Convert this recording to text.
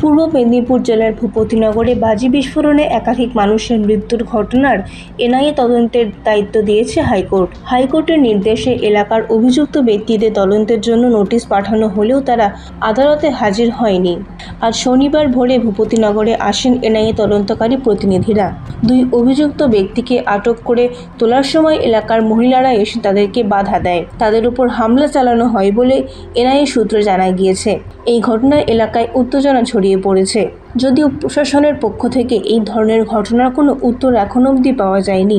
পূর্ব মেদিনীপুর জেলার ভূপতিনগরে বাজি বিস্ফোরণে একাধিক মানুষের মৃত্যুর ঘটনার এনআইএ তদন্তের দায়িত্ব দিয়েছে হাইকোর্ট। হাইকোর্টের নির্দেশে এলাকার অভিযুক্ত ব্যক্তিদের তদন্তের জন্য নোটিশ পাঠানো হলেও তারা আদালতে হাজির হয়নি। আজ শনিবার ভোরে ভূপতিনগরে আসেন এনআইএ তদন্তকারী প্রতিনিধিরা। দুই অভিযুক্ত ব্যক্তিকে আটক করে তোলার সময় এলাকার মহিলারা এসে তাদেরকে বাধা দেয়। তাদের উপর হামলা চালানো হয় বলে এনআইএ সূত্রে জানা গিয়েছে। এই ঘটনায় এলাকায় উত্তেজনা ছড়িয়ে পড়েছে। যদিও প্রশাসনের পক্ষ থেকে এই ধরনের ঘটনার কোনো উত্তর এখনও অবধি পাওয়া যায়নি।